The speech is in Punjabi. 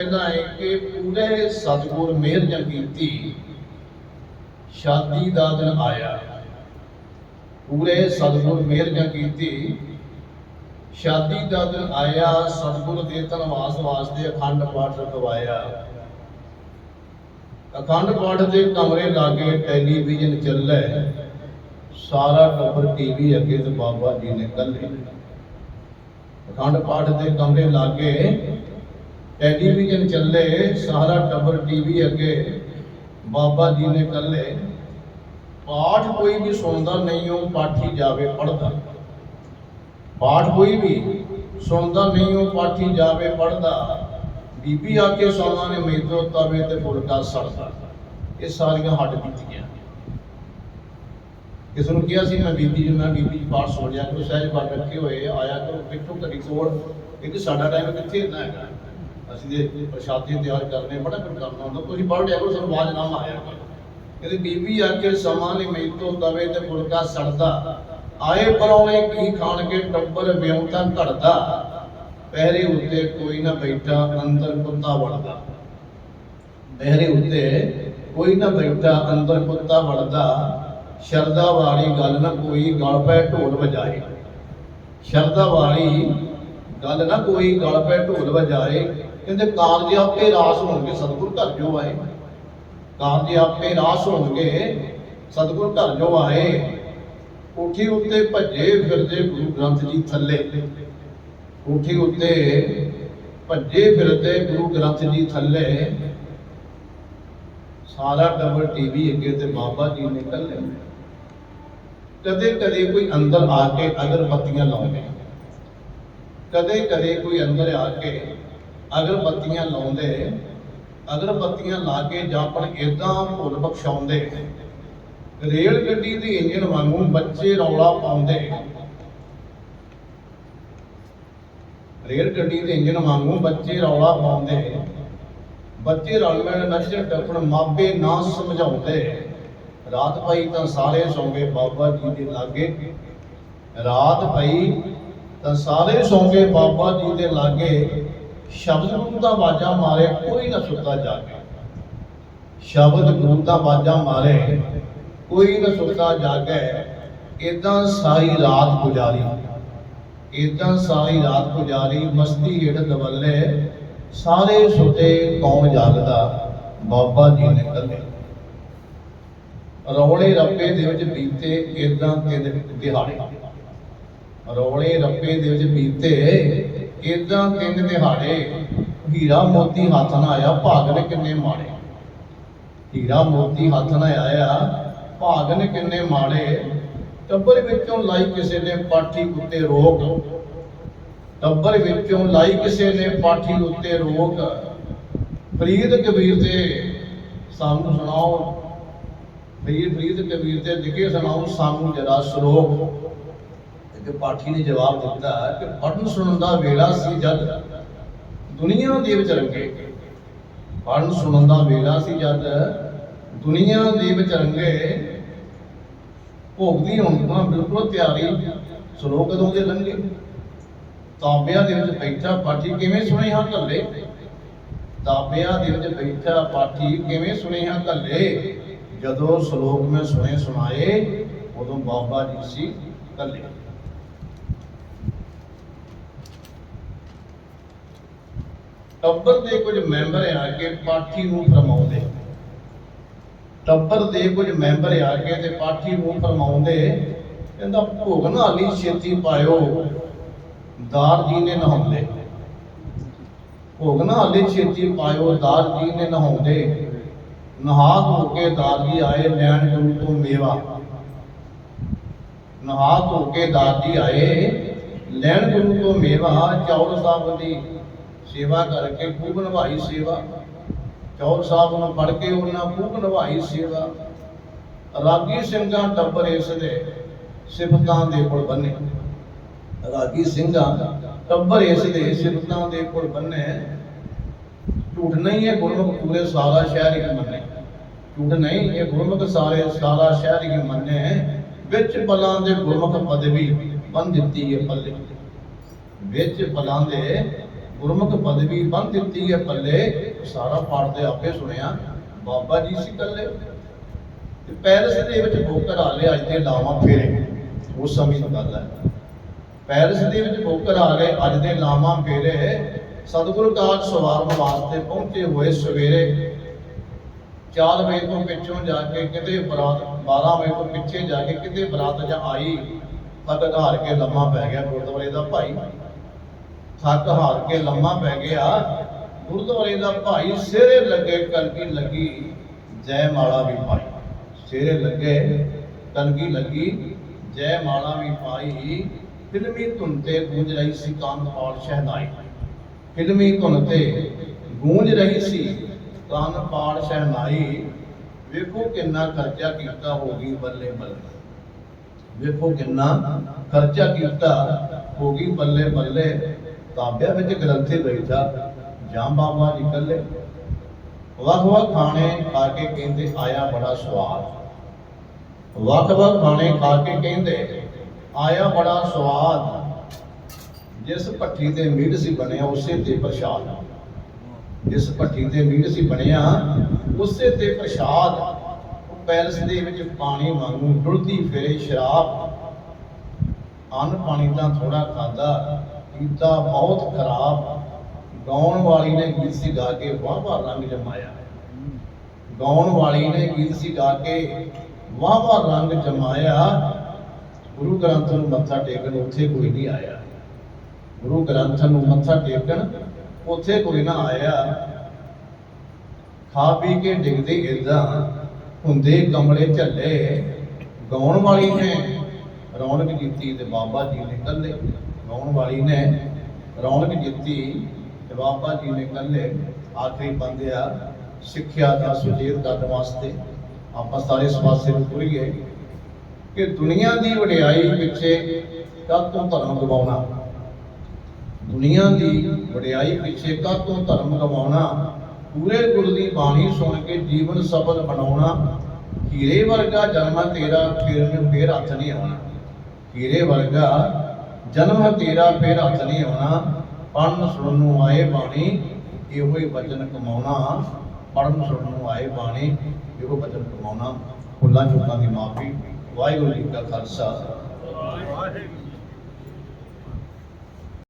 ਕਹਿੰਦਾ ਹੈ ਕਿ ਪੂਰੇ ਸਤਿਗੁਰ ਮਿਹਰ ਜਾਂ ਕੀਤੀ। ਸ਼ਾਦੀ ਦਾ ਦਿਨ ਆਇਆ। ਪੂਰੇ ਸਤਿਗੁਰ ਮਿਹਰ ਜਾਂ ਕੀਤੀ। ਸ਼ਾਦੀ ਦਾ ਦਿਨ ਆਇਆ, ਸਤਿਗੁਰ ਦੇ ਧਨਵਾਸ ਵਾਸਤੇ ਅਖੰਡ ਪਾਠ ਰਖਵਾਇਆ। ਅਖੰਡ ਪਾਠ ਦੇ ਕਮਰੇ ਲਾਗੇ ਟੈਲੀਵਿਜ਼ਨ ਚੱਲੇ। ਸਾਰਾ ਟੱਬਰ ਟੀਵੀ ਅੱਗੇ ਤੇ ਬਾਬਾ ਜੀ ਨੇ ਕੱਲੇ। ਅਖੰਡ ਪਾਠ ਦੇ ਕਮਰੇ ਲਾਗੇ ਟੈਲੀਵਿਜ਼ਨ ਚੱਲੇ, ਸਾਰਾ ਟੱਬਰ ਟੀਵੀ ਅੱਗੇ ਬਾਬਾ ਜੀ ਨੇ ਕੱਲੇ ਪਾਠ ਕੋਈ ਵੀ ਸੁਣਦਾ ਨਹੀਂ, ਉਹ ਪਾਠੀ ਜਾਵੇ ਪੜਦਾ ਪਾਠ ਕੋਈ ਵੀ ਸੁਣਦਾ ਨਹੀਂ, ਉਹ ਪਾਠੀ ਜਾਵੇ ਪੜਦਾ ਬੀਬੀ ਆ ਕੇ ਸੋਨਾ ਨੇ ਮੇਤੋ ਤਵੇ ਤੇ ਫੁਲਕਾ ਸੜਦਾ। ਇਹ ਸਾਰੀਆਂ ਹੱਡ ਬੀਤੀਆਂ ਕਿਸ ਨੂੰ ਕਿਹਾ ਸੀ, ਮੈਂ ਬੀਬੀ ਜੀ, ਮੈਂ ਬੀਬੀ ਜੀ, ਪਾਠ ਸੁਣ ਲਿਆ ਕਰੋ, ਸਹਿਜ ਪਾਠ ਰੱਖੇ ਹੋਏ, ਆਇਆ ਕਰੋ ਪਿੱਛੋਂ ਘੜੀ ਕੋਲ ਇੱਕ ਸਾਡਾ ਟਾਈਮ ਕਿੱਥੇ ਇੰਨਾ ਹੈਗਾ? ਅਸੀਂ ਦੇ ਪ੍ਰਸ਼ਾਦੇ ਤਿਆਰ ਕਰਨੇ, ਬੜਾ ਕੁਝ ਕਰਨਾ ਹੁੰਦਾ, ਤੁਸੀਂ ਪੜ੍ਹ ਲਿਆ ਕਰੋ, ਸਾਨੂੰ ਆਵਾਜ਼ ਨਾ ਮਾਰਿਆ ਕਰੋ। ਕਹਿੰਦੀ, ਬੀਬੀ ਆ ਸਮਾਂ ਨੇ ਮੇਤੋਂ ਤਵੇ ਤੇ ਫੁਲਕਾ ਸੜਦਾ। ਆਏ ਪਰੌਣੇ ਕੀ ਖਾਣ ਕੇ ਟੱਬਰ ਵਿਉਂਤਾ ਘੜਦਾ। ਪਹਿਰੇ ਉੱਤੇ ਕੋਈ ਨਾ ਬੈਠਾ, ਅੰਦਰ ਕੁੱਤਾ ਵੜਦਾ। ਪਹਿਰੇ ਉੱਤੇ ਕੋਈ ਨਾ ਬੈਠਾ, ਅੰਦਰ ਕੁੱਤਾ ਵੜਦਾ। ਸ਼ਰਦਾ ਵਾਲੀ ਗੱਲ ਨਾ ਕੋਈ ਗਲ ਪੈ ਢੋਲ ਵਜਾਏ। ਸ਼ਰਦਾ ਵਾਲੀ ਗੱਲ ਨਾ ਕੋਈ ਗਲ ਪੈ ਢੋਲ ਵਜਾਏ। ਕਹਿੰਦੇ ਕਾਰਜ ਆਪੇ ਰਾਸ ਹੋਣਗੇ, ਸਤਿਗੁਰ ਘਰ ਜੋ ਆਏ। ਕਾਰਜ ਆਪੇ ਰਾਸ ਹੋਣਗੇ, ਸਤਿਗੁਰ ਘਰ ਜੋ ਆਏ। ਕੋਠੀ ਉੱਤੇ ਭੱਜੇ ਫਿਰਦੇ ਗੁਰੂ ਗ੍ਰੰਥ ਜੀ ਥੱਲੇ। ਕੋਠੀ ਉੱਤੇ ਭੱਜੇ ਫਿਰਦੇ ਗੁਰੂ ਗ੍ਰੰਥ ਜੀ ਥੱਲੇ। ਸਾਰਾ ਡਬਲ ਟੀਵੀ ਅੱਗੇ ਤੇ ਬਾਬਾ ਜੀ ਨੇ ਕੱਲੇ ਕਦੇ ਕਦੇ ਕੋਈ ਅੰਦਰ ਆ ਕੇ ਅਗਰਬੱਤੀਆਂ ਲਾਉਂਦੇ। ਕਦੇ ਕਦੇ ਕੋਈ ਅੰਦਰ ਆ ਕੇ ਅਗਰਬੱਤੀਆਂ ਲਾਉਂਦੇ, ਅਗਰਬੱਤੀਆਂ ਲਾ ਕੇ ਜਾਪਣ ਇਦਾਂ ਭੁੱਲ ਬਖਸ਼ਾਉਂਦੇ ਰੇਲ ਗੱਡੀ ਦੇ ਇੰਜਨ ਵਾਂਗੂ ਬੱਚੇ ਰੌਲਾ ਪਾਉਂਦੇ। ਰੇਲ ਗੱਡੀ ਦੇ ਇੰਜਨ ਵਾਂਗੂ ਬੱਚੇ ਰੌਲਾ ਪਾਉਂਦੇ। ਬੱਚੇ ਰਲ ਮਿਲ ਨੱਚਣ ਟੱਪਣ ਮਾਪੇ ਨਾ ਸਮਝਾਉਂਦੇ। ਰਾਤ ਪਈ ਤਾਂ ਸਾਰੇ ਸੌਂਗੇ ਬਾਬਾ ਜੀ ਦੇ ਲਾਗੇ। ਰਾਤ ਪਈ ਤਾਂ ਸਾਰੇ ਸੌਂਗੇ ਬਾਬਾ ਜੀ ਦੇ ਲਾਗੇ। ਸ਼ਬਦ ਗੁਰੂ ਦਾ ਬਾਜਾ ਮਾਰੇ ਕੋਈ ਨਾ ਸੁੱਤਾ ਜਾਗੇ ਸ਼ਬਦ ਗੁਰੂ ਦਾ ਵਾਜਾ ਮਾਰੇ ਕੋਈ ਨਾ ਸੁੱਤਾ ਜਾਗੇ ਇਦਾਂ ਸਾਰੀ ਰਾਤ ਗੁਜ਼ਾਰੀ। ਇਦਾਂ ਸਾਰੀ ਰਾਤ ਗੁਜ਼ਾਰੀ, ਮਸਤੀ ਹੇਠ ਦਵੱਲੇ। ਸਾਰੇ ਸੁਤੇ ਕੌਣ ਜਾਗਦਾ, ਬਾਬਾ ਜੀ ਨੇ ਕੱਲੇ। ਰੌਲੇ ਰੱਪੇ ਦੇ ਵਿੱਚ ਬੀਤੇ ਇਦਾਂ ਤਿੰਨ ਦਿਹਾੜੇ। ਰੌਲੇ ਰੱਪੇ ਦੇ ਵਿੱਚ ਬੀਤੇ ਇਦਾਂ ਤਿੰਨ ਦਿਹਾੜੇ ਹੀਰਾ ਮੋਤੀ ਹੱਥ ਨਾ ਆਇਆ ਭਾਗ ਨੇ ਕਿੰਨੇ ਮਾੜੇ। ਹੀਰਾ ਮੋਤੀ ਹੱਥ ਨਾਲ ਆਇਆ ਭਾਗ ਨੇ ਕਿੰਨੇ ਮਾੜੇ। ਟੱਬਰ ਵਿੱਚੋਂ ਲਾਈ ਕਿਸੇ ਨੇ ਪਾਠੀ ਉੱਤੇ ਰੋਕ। ਟੱਬਰ ਵਿੱਚੋਂ ਲਾਈ ਕਿਸੇ ਨੇ ਪਾਠੀ ਉੱਤੇ ਰੋਕ। ਫਰੀਦ ਕਬੀਰ ਦੇ ਸਾਨੂੰ ਸੁਣਾਓ। ਫਰੀਦ ਫਰੀਦ ਕਬੀਰ ਦੇ ਲਿਖੇ ਸੁਣਾਓ, ਸਾਨੂੰ ਜਰਾ ਸ਼ਲੋਕ। ਤੇ ਪਾਠੀ ਨੇ ਜਵਾਬ ਦਿੱਤਾ ਕਿ ਪੜਨ ਸੁਣਨ ਦਾ ਵੇਲਾ ਸੀ ਜਦ ਦੁਨੀਆ ਦੇ ਵਿੱਚ ਰੰਗੇ। ਪੜਨ ਸੁਣਨ ਦਾ ਵੇਲਾ ਸੀ ਜਦ ਦੁਨੀਆ ਦੇ ਵਿੱਚ ਰੰਗੇ। ਭੋਗਦੀ ਹੁਣ ਬਿਲਕੁਲ ਤਿਆਰੀ, ਸ਼ਲੋਕ ਕਦੋਂ ਦੇ ਲੰਘੇ? ਤਾਬਿਆਂ ਦੇ ਵਿੱਚ ਬੈਠਾ ਪਾਠੀ ਕਿਵੇਂ ਸੁਨੇਹਾ ਘੱਲੇ? ਤਾਬਿਆਂ ਦੇ ਵਿੱਚ ਬੈਠਾ ਪਾਠੀ ਕਿਵੇਂ ਸੁਣੇ ਹਾਂ ਘੱਲੇ? ਜਦੋਂ ਸ਼ਲੋਕ ਮੈਂ ਸੁਣੇ ਸੁਣਾਏ, ਉਦੋਂ ਬਾਬਾ ਜੀ ਸੀ ਘੱਲੇ। ਟੱਬਰ ਦੇ ਕੁਝ ਮੈਂਬਰ ਆ ਕੇ ਪਾਠੀ ਨੂੰ ਫਰਮਾਉਂਦੇ। ਟੱਬਰ ਦੇ ਕੁਝ ਮੈਂਬਰ ਆ ਕੇ ਤੇ ਪਾਠੀ ਨੂੰ ਫਰਮਾਉਂਦੇ, ਕਹਿੰਦਾ, ਭੋਗ ਨਾਲੀ ਛੇਤੀ ਪਾਇਓ। ਦਾਰ ਜੀ ਨੇ ਨਹਾਉਂਦੇ। ਭੋਗ ਨਾਲੀ ਛੇਤੀ ਪਾਇਓ। ਦਾਰ ਜੀ ਨੇ ਨਹਾਉਂਦੇ। ਨਹਾ ਧੋ ਕੇ ਦਾਰ ਆਏ ਲੈਣ ਗੁਰੂ ਤੋਂ ਮੇਵਾ। ਨਹਾ ਧੋ ਕੇ ਦਾਰ ਆਏ ਲੈਣ ਗੁਰੂ ਤੋਂ ਮੇਵਾ, ਚੌਲ ਸਾਹਿਬ ਦੀ ਸੇਵਾ ਕਰਕੇ ਖੂਬ ਨਿਭਾਈ ਸੇਵਾ। ਚੌਲ ਸਾਹਿਬ ਨੂੰ ਪੜ ਕੇ ਉਹਨਾਂ ਖੂਬ ਨਿਭਾਈ ਸੇਵਾ। ਰਾਗੀ ਸਿੰਘਾਂ ਟੱਬਰ ਇਸ ਦੇ ਸਿਫਤਾਂ ਦੇ ਕੋਲ ਬੰਨੇ। ਰਾਗੀ ਸਿੰਘਾਂ ਟੱਬਰ ਇਸ ਦੇ ਸਿਫਤਾਂ ਦੇ ਕੋਲ ਬੰਨੇ। ਝੂਠ ਨਹੀਂ ਹੈ ਗੁਰਮੁਖ ਪੂਰੇ ਸਾਰਾ ਸ਼ਹਿਰ ਹੀ ਮੰਨੇ। ਝੂਠ ਨਹੀਂ ਇਹ ਗੁਰਮੁਖ ਸਾਰੇ ਸਾਰਾ ਸ਼ਹਿਰ ਹੀ ਮੰਨੇ। ਵਿੱਚ ਬਲਾਂ ਦੇ ਗੁਰਮੁਖ ਪਦਵੀ ਬੰਨ ਦਿੱਤੀ ਹੈ ਪੱਲੇ। ਵਿੱਚ ਬਲਾਂ ਦੇ ਗੁਰਮੁਖ ਪਦਵੀ ਬੰਨ ਦਿੱਤੀ ਹੈ ਪੱਲੇ। ਸਾਰਾ ਪਾਠ ਦੇ ਆਪੇ ਸੁਣਿਆ। ਬਾਬਾ ਜੀ ਸੀ ਕੱਲੇ ਤੇ ਪੈਲਸ ਦੇ ਵਿੱਚ ਬੋਕਰ ਆ ਲਿਆ ਅੱਜ ਦੇ ਲਾਵਾਂ ਫੇਰੇ। ਉਸ ਸਮੇਂ ਦੀ ਗੱਲ ਹੈ। ਪੈਲਸ ਦੇ ਵਿੱਚ ਬੋਕਰ ਆ ਗਏ ਅੱਜ ਦੇ ਲਾਵਾਂ ਫੇਰੇ। ਸਤਿਗੁਰੂ ਕਾਲ ਸਵਾਰਨ ਵਾਸਤੇ ਪਹੁੰਚੇ ਹੋਏ ਸਵੇਰੇ। 4 ਵਜੇ ਤੋਂ ਪਿੱਛੋਂ ਜਾ ਕੇ ਕਿਤੇ ਬਰਾਤ 12 ਵਜੇ ਤੋਂ ਪਿੱਛੇ ਜਾ ਕੇ ਕਿਤੇ ਬਰਾਤ ਜਾਂ ਆਈ ਥੱਕ ਹਾਰ ਕੇ ਲੰਮਾ ਪੈ ਗਿਆ ਗੁਰਦੁਆਰੇ ਦਾ ਭਾਈ। ਥੱਕ ਹਾਰ ਕੇ ਲੰਮਾ ਪੈ ਗਿਆ। ਗੁਰਦੁਆਰੇ ਦਾ ਭਾਈ ਸਿਰੇ ਲੱਗੇ ਕਲਗੀ ਲੱਗੀ ਜੈ ਮਾਲਾ ਵੀ ਪਾਈ। ਸਿਰੇ ਲੱਗੇ ਕਲਗੀ ਲੱਗੀ ਜੈ ਮਾਲਾ ਵੀ ਪਾਈ। ਫਿਲਮੀ ਧੁਨ ਤੇ ਗੂੰਜ ਰਹੀ ਸੀ ਕਾਨਪਾਲ ਸ਼ਹਿਨਾਈ। ਫਿਲਮੀ ਧੁਨ ਤੇ ਗੂੰਜ ਰਹੀ ਸੀ ਕਾਨਪਾਲ ਸ਼ਹਿਨਾਈ। ਵੇਖੋ ਕਿੰਨਾ ਖਰਚਾ ਕੀਤਾ ਹੋਗੀ ਬੱਲੇ ਬੱਲੇ। ਵੇਖੋ ਕਿੰਨਾ ਖਰਚਾ ਕੀਤਾ ਹੋਗੀ ਬੱਲੇ ਬੱਲੇ। ਤਾਬਿਆਂ ਵਿੱਚ ਗ੍ਰੰਥੀ ਬੈਠਾ ਜਾਂ ਬਾਬਾ ਜੀ ਵੱਖ ਵੱਖ ਖਾਣੇ ਖਾ ਕੇ ਕਹਿੰਦੇ, ਆਇਆ ਬੜਾ ਸਵਾਦ। ਵੱਖ ਵੱਖ ਖਾਣੇ ਖਾ ਕੇ ਕਹਿੰਦੇ, ਆਇਆ ਬੜਾ ਸਵਾਦ। ਜਿਸ ਭੱਠੀ ਤੇ ਮੀਟ ਸੀ ਬਣਿਆ, ਉਸੇ ਤੇ ਪ੍ਰਸ਼ਾਦ। ਜਿਸ ਭੱਠੀ ਤੇ ਮੀਟ ਸੀ ਬਣਿਆ, ਉਸੇ ਤੇ ਪ੍ਰਸ਼ਾਦ। ਉਹ ਪੈਲਸ ਦੇ ਵਿੱਚ ਪਾਣੀ ਵਾਂਗੂ ਡੁੱਲਦੀ ਫਿਰੇ ਸ਼ਰਾਬ। ਅੰਨ ਪਾਣੀ ਤਾਂ ਥੋੜਾ ਖਾਦਾ ਕੀਤਾ ਬਹੁਤ ਖਰਾਬ। ਗਾਉਣ ਵਾਲੀ ਨੇ ਗੀਤ ਸੀ ਗਾ ਕੇ ਵਾਹ ਵਾਹ ਰੰਗ ਜਮਾਇਆ ਗਾਉਣ ਵਾਲੀ ਨੇ ਗੀਤ ਸੀ ਗਾ ਕੇ ਵਾਹ ਵਾਹ ਰੰਗ ਜਮਾਇਆ। ਗੁਰੂ ਗ੍ਰੰਥ ਨੂੰ ਮੱਥਾ ਟੇਕਣ ਉੱਥੇ ਕੋਈ ਨਹੀਂ ਆਇਆ। ਗੁਰੂ ਗ੍ਰੰਥ ਨੂੰ ਮੱਥਾ ਟੇਕਣ ਉੱਥੇ ਕੋਈ ਨਾ ਆਇਆ। ਖਾ ਪੀ ਕੇ ਡਿੱਗਦੇ ਇਦਾਂ ਹੁੰਦੇ ਕਮਲੇ ਝੱਲੇ। ਗਾਉਣ ਵਾਲੀ ਨੇ ਰੌਣਕ ਕੀਤੀ ਤੇ ਬਾਬਾ ਜੀ ਨੇ ਕੱਲੇ ਗਾਉਣ ਵਾਲੀ ਨੇ ਰੌਣਕ ਕੀਤੀ ਤੇ ਬਾਬਾ ਜੀ ਨੇ ਕੱਲੇ ਆਖਰੀ ਬੰਦਿਆ ਸਿੱਖਿਆ ਦਾ ਸੁਚੇਤ ਕਰਨ ਵਾਸਤੇ। ਆਪਾਂ ਸਾਰੇ ਇਸ ਪਾਸੇ ਨੂੰ ਤੁਰੀਏ ਕਿ ਦੁਨੀਆ ਦੀ ਵਡਿਆਈ ਪਿੱਛੇ ਕਾਹਤੋਂ ਧਰਮ ਗਵਾਉਣਾ? ਦੁਨੀਆ ਦੀ ਵਡਿਆਈ ਪਿੱਛੇ ਕਾਹਤੋਂ ਧਰਮ ਗਵਾਉਣਾ? ਪੂਰੇ ਗੁਰੂ ਦੀ ਬਾਣੀ ਸੁਣ ਕੇ ਜੀਵਨ ਸਫਲ ਬਣਾਉਣਾ? ਹੀਰੇ ਵਰਗਾ ਜਨਮ ਤੇਰਾ, ਫਿਰ ਨੂੰ ਫੇਰ ਹੱਥ ਨਹੀਂ ਆਉਣਾ। ਹੀਰੇ ਵਰਗਾ ਜਨਮ ਤੇਰਾ ਫੇਰ ਹੱਥ ਨਹੀਂ ਆਉਣਾ ਪੜਨ ਸੁਣਨ ਨੂੰ ਆਏ ਬਾਣੀ, ਇਹੋ ਹੀ ਵਚਨ ਕਮਾਉਣਾ। ਪੜਨ ਸੁਣਨ ਨੂੰ ਆਏ ਬਾਣੀ, ਇਹੋ ਵਚਨ ਕਮਾਉਣਾ। ਭੁੱਲਾਂ ਚੁੱਕਾਂ ਦੀ ਮਾਫੀ। ਵਾਹਿਗੁਰੂ ਜੀ ਕਾ ਖਾਲਸਾ। ਵਾਹਿਗੁਰੂ